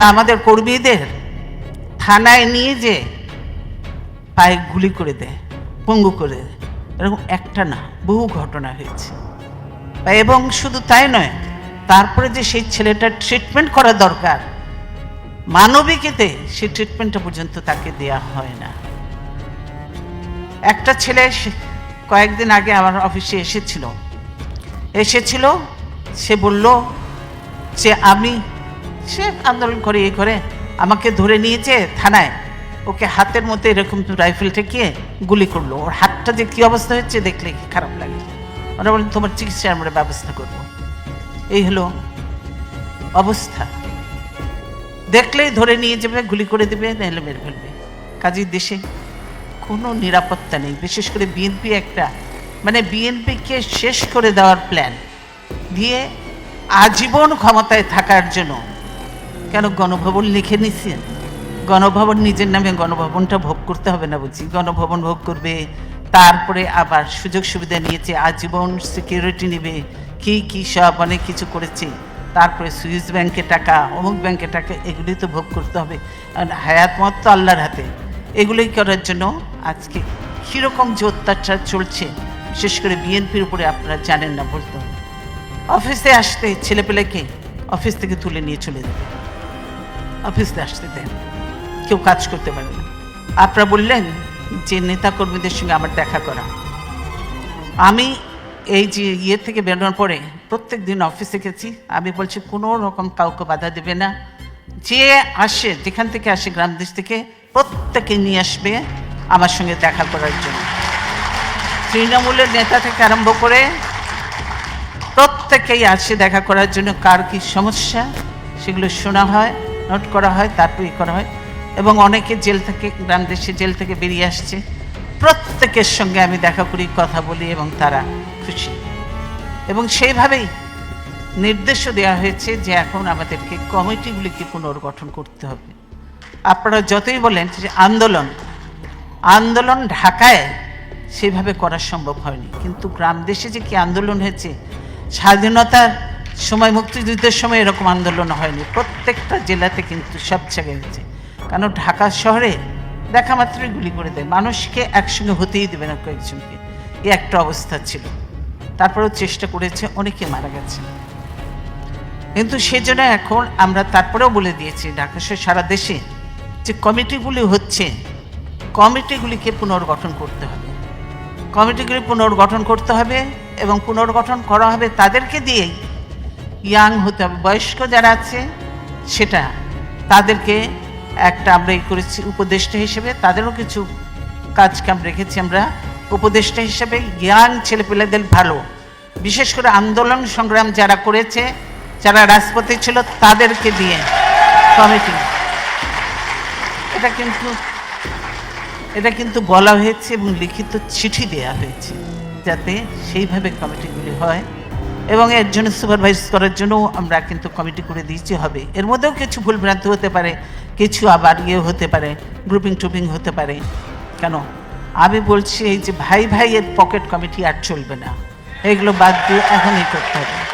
আমাদের কর্মীদের থানায় নিয়ে যে পায়ে গুলি করে দেয়, পঙ্গু করে দেয়, এরকম একটা না, বহু ঘটনা হয়েছে। এবং শুধু তাই নয়, তারপরে যে সেই ছেলেটার ট্রিটমেন্ট করা দরকার, মানবিকতে সেই ট্রিটমেন্টটা পর্যন্ত তাকে দেয়া হয় না। একটা ছেলে কয়েকদিন আগে আমার অফিসে এসেছিল। এসেছিল, সে বলল যে আমি সে আন্দোলন করে, এ করে। আমাকে ধরে নিয়েছে থানায়। ওকে হাতের মধ্যে এরকম রাইফেল ঠেকিয়ে গুলি করল। ওর হাতটা যে কী অবস্থা হচ্ছে দেখলে কি খারাপ লাগে। ওরা বলেন তোমার চিকিৎসা আমরা ব্যবস্থা করব। এই হলো অবস্থা। দেখলেই ধরে নিয়ে যাবে, গুলি করে দেবে, নাহলে মেরে ফেলবে। কাজেই দেশে কোনো নিরাপত্তা নেই। বিশেষ করে বিএনপি একটা মানে বিএনপিকে শেষ করে দেওয়ার প্ল্যান দিয়ে আজীবন ক্ষমতায় থাকার জন্য কেন গণভবন লিখে নিচ্ছে গণভবন নিজের নামে গণভবনটা ভোগ করতে হবে না বুঝি? গণভবন ভোগ করবে, তারপরে আবার সুযোগ সুবিধা নিয়েছে, আজীবন সিকিউরিটি নেবে, কি কি সব অনেক কিছু করেছে। তারপরে সুইস ব্যাংকে টাকা, অমুক ব্যাংকে টাকা এগুলি তো ভোগ করতে হবে। আর হায়াত মত তো আল্লাহর হাতে। এগুলোই করার জন্য আজকে কীরকম যে চলছে, বিশেষ করে বিএনপির উপরে আপনারা জানেন না বলতে অফিসে আসতে ছেলেপেলেকে অফিস থেকে তুলে নিয়ে চলে যাবে। অফিসে আসতে দেন। কেউ কাজ করতে পারে না। আপনারা বললেন যে নেতাকর্মীদের সঙ্গে আমার দেখা করা। আমি এই যে ইয়ে থেকে বেরোনোর পরে প্রত্যেক দিন অফিসে গেছি আমি বলছি, কোনো রকম কাউকে বাধা দেবে না। যে আসে, যেখান থেকে আসে গ্রাম দেশ থেকে, প্রত্যেকে নিয়ে আসবে আমার সঙ্গে দেখা করার জন্য। তৃণমূলের নেতা থেকে আরম্ভ করে প্রত্যেকেই আসে দেখা করার জন্য। কার কি সমস্যা, সেগুলো শোনা হয়। নোট করা হয়, তারপর ই করা হয়। এবং অনেকে জেল থেকে, গ্রাম দেশে জেল থেকে বেরিয়ে আসছে। প্রত্যেকের সঙ্গে আমি দেখা করি, কথা বলি এবং তারা খুশি। এবং সেইভাবেই নির্দেশও দেওয়া হয়েছে যে এখন আমাদেরকে কমিটিগুলিকে পুনর্গঠন করতে হবে। আপনারা যতই বলেন যে আন্দোলন আন্দোলন ঢাকায় সেভাবে করা সম্ভব হয়নি। কিন্তু গ্রাম দেশে যে কি আন্দোলন হয়েছে, স্বাধীনতার সময় মুক্তিযুদ্ধের সময় এরকম আন্দোলন হয়নি। প্রত্যেকটা জেলাতে কিন্তু সব জায়গায় হয়েছে। কারণ ঢাকা শহরে দেখা মাত্রই গুলি করে দেয়। মানুষকে একসঙ্গে হতেই দেবে না কয়েকজনকে। এই একটা অবস্থা ছিল। তারপরেও চেষ্টা করেছে, অনেকে মারা গেছে। কিন্তু সেজন্য এখন আমরা তারপরেও বলে দিয়েছি ঢাকা সহ সারা দেশে যে কমিটিগুলি হচ্ছে, কমিটিগুলিকে পুনর্গঠন করতে হবে। কমিটিগুলি পুনর্গঠন করতে হবে এবং পুনর্গঠন করা হবে তাদেরকে দিয়েই ইয়াং হতে হবে বয়স্ক যারা আছে, সেটা তাদেরকে একটা আমরা এই করেছি উপদেষ্টা হিসেবে, তাদেরও কিছু কাজ কাম রেখেছি আমরা উপদেষ্টা হিসেবে। ইয়াং ছেলেপেলেদের ভালো। বিশেষ করে আন্দোলন সংগ্রাম যারা করেছে, যারা রাজপথে ছিল, তাদেরকে দিয়ে কমিটি। এটা কিন্তু এটা কিন্তু বলা হয়েছে এবং লিখিত চিঠি দেওয়া হয়েছে, যাতে সেইভাবে কমিটিগুলি হয়। এবং এর জন্য সুপারভাইজ করার জন্য আমরা কিন্তু কমিটি করে দিয়েছি, হবে। এর মধ্যেও কিছু ভুলভ্রান্তি হতে পারে, কিছু আবার ইয়ে হতে পারে গ্রুপিং টুপিং হতে পারে। কেন? আমি বলছি এই যে ভাই ভাইয়ের পকেট কমিটি আর চলবে না। এগুলো বাদ দিয়ে এখনই করতে হবে।